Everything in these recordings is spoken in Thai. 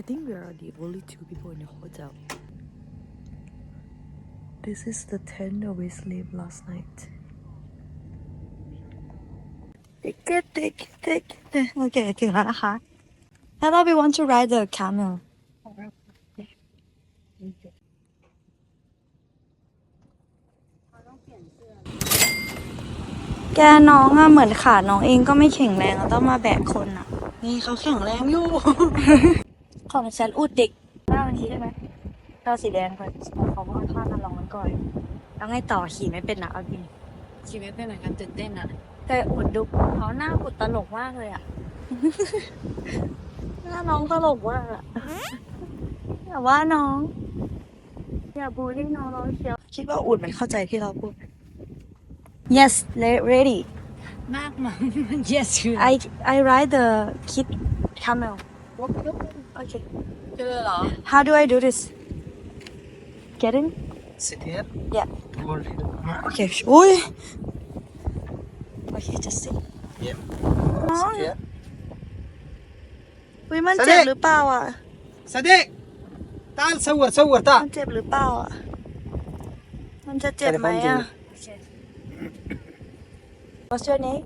I think we are the only two people in the hotel. This is the tent that we slept last night. Ticket, ticket, ticket. Okay, ถึงแล้วนะคะ How about we want to ride the camel? แกน้องอะเหมือนขาน้องเองก็ไม่แข็งแรงอะต้องมาแบกคนอะนี่เขาแข็งแรงอยู่ ของฉันอุดเด็กหน้ามันทีใช่ไหมเราสีแดงไปเขาก็ค่อนข้างกันลองมันก่อนแล้วไงต่อขี่ไม่เป็นนะเอาจริงชีวิตเป็นเหมือนกันตื่นเต้นอะ แต่อุดดุเขาหน้าอุดตลกมากเลยอะหน้าน้องตลกมากอะอย่าว่าน้อง อย่าบูลลี่น้องเราเชียวคิดว่าอุดมันเข้าใจที่เราพูด yes ready มากมั้ง yes คือ I I ride the kid camel okay เจอเหรอ how do I do this get in Sit here. Yeah. Hold it. okay อุ้ย okay just sit Yeah. น้อง Sit here. อุ้ยมันเจ็บหรือเปล่าอ่ะ صديق تعال صور صور มั تعال นเจ็บหรือเปล่าอ่ะ มันจะเจ็บไหมอ่ะ What's your name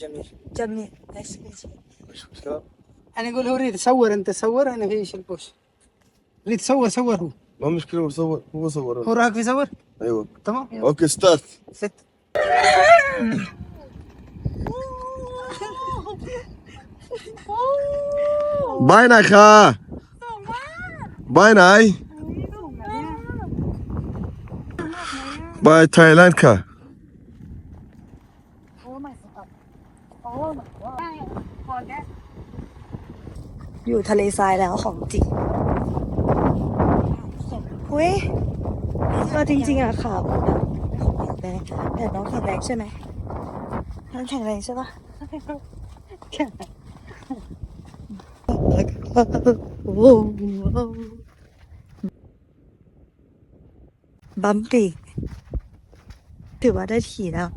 جميل Jamil nice to meet you أنا أقول هو اريد صور أنت صور أنا في إيش البوش. اريد صور صور هو. ما مشكلة هو صور هو صور. هو راك في صور؟ أيوه. تمام. أوكي ستارت ست. باي ناي خا. باي ناي. باي تايلاند كا อยู่ทะเลทรายแล้วของจริงอุ้ยก็จริง ๆอะค่ะแข็งแรงแต่น้องแข็งแรงใช่ไหมน้องแข็งแรงใช่ปะแข็งแรงบัมปีกถือว่าได้ขี่แล้ว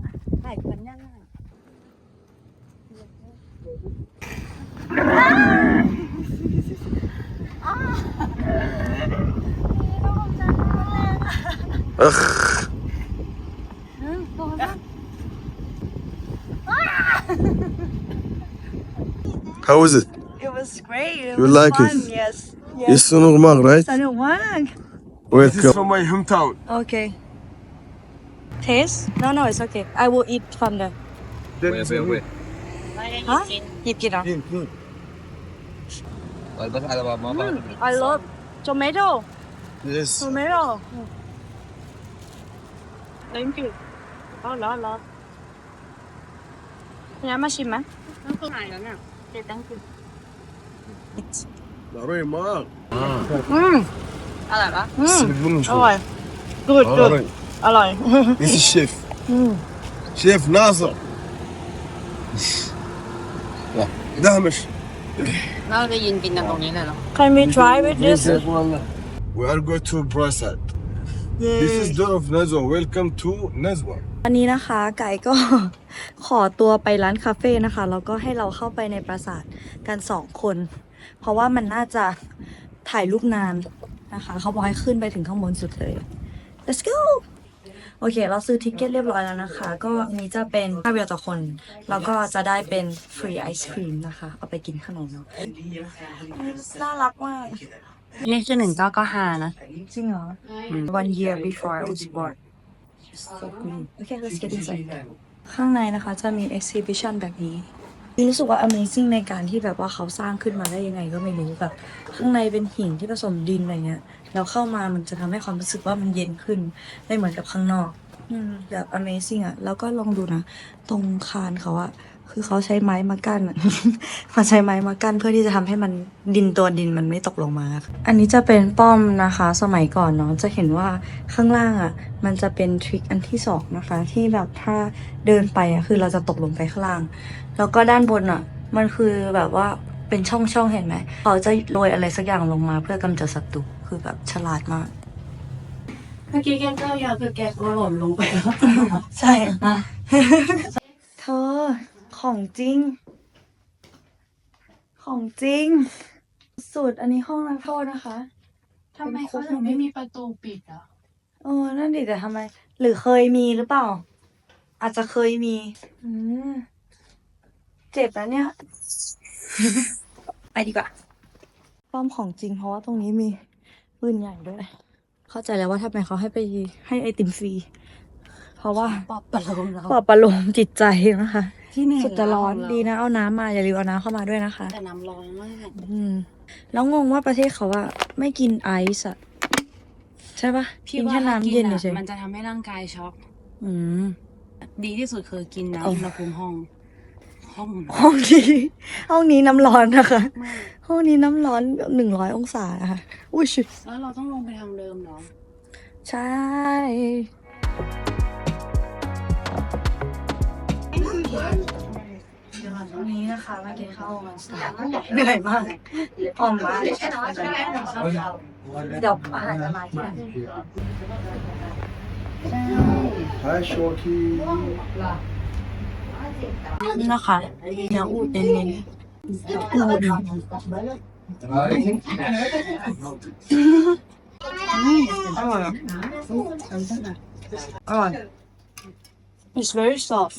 ถ่ายกันยังอะ اخ How is it? It was great. It You was like it? fun. Yes. Yes, so normal, right? สนุกมาก Welcome. from my hometown. Okay. Taste? No, no, it's okay. I will eat from the. ไม่ได้ฮะกินหยิบกินเหรอ I love tomato. Yes. Tomato. Thank you. Đó, đó, đó. 야마시마. 한국 아니야. 네, 땡큐. 나로의 맛. 음. 알아가. 음. 좋아요. Good, good. 알아요. This is chef. 음. Chef Nasser. لا ده مش Can we try with this? We are going to Brussels. Prasad. This is door of Nazwa. Welcome to Nazwa. วันนี้นะคะไก่ก็ ขอตัวไปร้านคาเฟ่นะคะ แล้วก็ให้เราเข้าไปในปราสาทกันสองคน เพราะว่ามันน่าจะถ่ายรูปนานนะคะ เขาบอกให้ขึ้นไปถึงข้างบนสุดเลย let's go โอเค เราซื้อทิกเก็ตเรียบร้อยแล้วนะคะ ก็อันนี้จะเป็นค่าเบียร์ต่อคน แล้วก็จะได้เป็นฟรีไอศครีมนะคะ เอาไปกินขนมเนาะน่ารักมาก นี่คือหนึ่งเก้าเก้าห้านะ จริงเหรอ one year before I was born so cool okay let's get inside ข้างในนะคะจะมี exhibition แบบนี้ รู้สึกว่า amazing ในการที่แบบว่าเขาสร้างขึ้นมาได้ยังไงก็ไม่รู้แบบ ข้างในเป็นหินที่ผสมดินอะไรเงี้ยแล้วเข้ามามันจะทำให้ความรู้สึกว่ามันเย็นขึ้นไม่เหมือนกับข้างนอก อืมแบบ amazing อะแล้วก็ลองดูนะ ตรงคานเขาอะ คือเขาใช้ไม้มากั้นอะเขาใช้ไม้มากั้นเพื่อที่จะทำให้มันดินตัวดินมันไม่ตกลงมา อันนี้จะเป็นป้อมนะคะ สมัยก่อนเนาะจะเห็นว่าข้างล่างอะมันจะเป็นทริคอันที่สองนะคะ ที่แบบถ้าเดินไปอะคือเราจะตกลงไปข้างล่าง แล้วก็ด้านบนอะมันคือแบบว่าเป็นช่องๆเห็นไหมเขาจะโรยอะไรสักอย่างลงมา เพื่อกำจัดศัตรูคือแบบฉลาดมากเมื่อกี้แกเก้ายาวคือแกก็หล่นลงไปแล้วใช่เธอ ของจริง ของจริงสสุดอันนี้ห้องนักโทษนะคะ ทำไมเขาถึงไม่มีประตูปิดอะเออ นั่นดิแต่ทำไม หรือเคยมีหรือเปล่า อาจจะเคยมี อืมเจ็บนะเนี่ย ไปดีกว่าป้อมของจริงเพราะว่าตรงนี้มีปืนใหญ่ด้วย เข้าใจแล้วว่าทำไมเขาให้ไปให้ไอติมฟรี เพราะว่าปอบประโลมเราปลอบประโลมจิตใจนะคะ ที่หนึ่งสุดจะร้อนแล้วดีนะ เอาน้ำมาอย่าลืมเอาน้ำเข้ามาด้วยนะคะ แต่น้ำร้อนมาก อืม แล้วงงว่าประเทศเขาอะไม่กินไอซ์อะใช่ปะกินแค่น้ำเย็นเฉยมันจะทำให้ร่างกายช็อกๆอืม ดีที่สุดคือกินเอาน้ำอุณหภูมิห้อง ห้องห้องนี้ห้องนี้น้ำร้อนนะคะมากห้องนี้น้ำร้อนหนึ่งร้อยองศานะคะอุ้ยชิแล้วเราต้องลงไปทางเดิมเนาะใช่วั นนี้นะคะมากินข้าวมันสามเหนื่อยมากอ่อมมากเดี๋ยวอาหารจะมาที่ไหน Hi, Shoki. นี่นะคะเนื้ออูดเน้นๆอูดอร่อยอะอร่อย It's very soft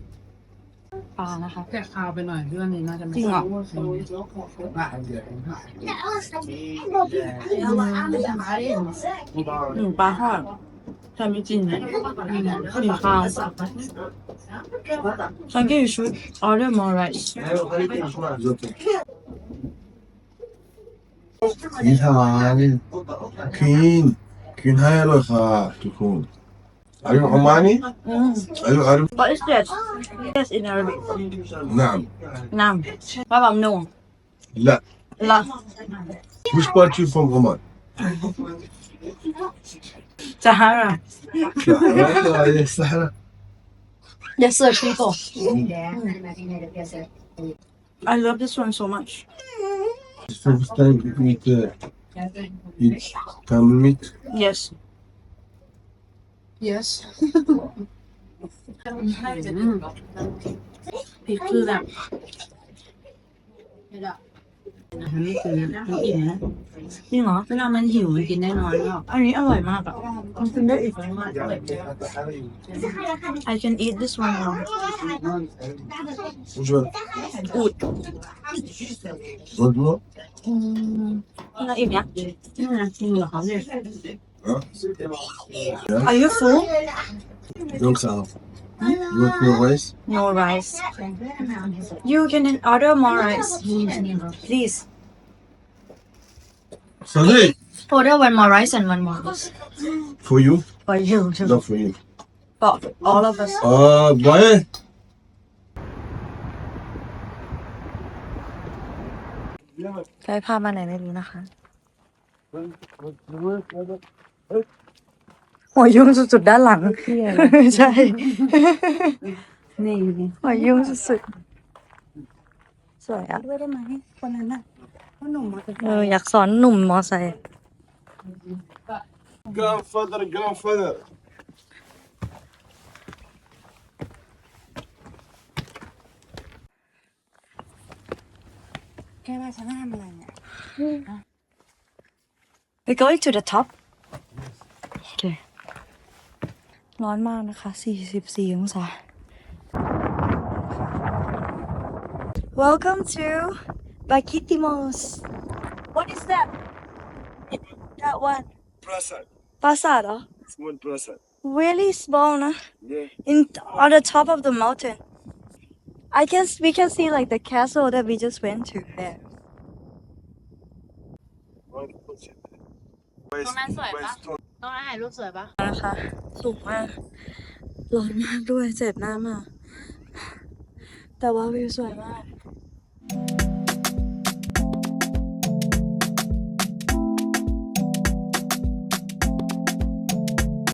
ปลานะคะแค่คาวไปหน่อยเรื่องนี้น่าจะไม่จริงเหรอ หนึ่งปลาทอดใช่ไม่จริงนะหนึ่งข้าว Thank you you should order more rice นิทานคินคินให้อร่อยค่ะทุกคน Are you Omani؟ mm. Are you Arab? What is that? Yes, in Arabic. نعم نعم ما ممنوع لا لا Which part you from Oman؟ Sahara. Sahara, ah, yes, Sahara. Yes, sir, people. I love this one so much. It's first time you eat, uh, eat camel meat? Yes. Yes พริกคือแบบอันนี้คือมันอิ่มนะจริงเหรอเวลามันหิวมันกินได้น้อยหรอกอันนี้อร่อยมากอะมันกินได้อีก I can eat this one now Which one? อูด What more? อืมแล้วอิ่มยังนี่นะจริงเหรอครับเนี่ย Huh? Are you full Don't sound. You want more rice? No rice You can order more rice Please Sadiq! Order one more rice and one more rice For you? for you too Not for you. for all of us Uh, Brian? ใช้พามาไหนไม่รู้นะคะ หัวยุ่งสุดๆด้านหลังใช่นี่หัวยุ่งสุดๆสวยอะ ด้วยได้ไหมคนนั้นอะพ่อหนุ่มมาจากเอออยากสอนหนุ่มมอไซค์ Grandfather, grandfather. แกมาชั้นทำอะไรเนี่ย We going to the top โอเค ร้อนมากนะคะ 44 องศา Welcome to Bakitimos What is that That one Prasad. ปราสาทเหรอ Small prasad. Really small นะ Yeah. in on the top of the mountain. I guess we can see like the castle that we just went to there. ตรงนั้นสวยปะ ตรงนั้ถ่ายรูปสวยปะนะคะสูงมาก ร้อนมากด้วย เจ็บหน้ามาก แต่ว่าวิวสวยมาก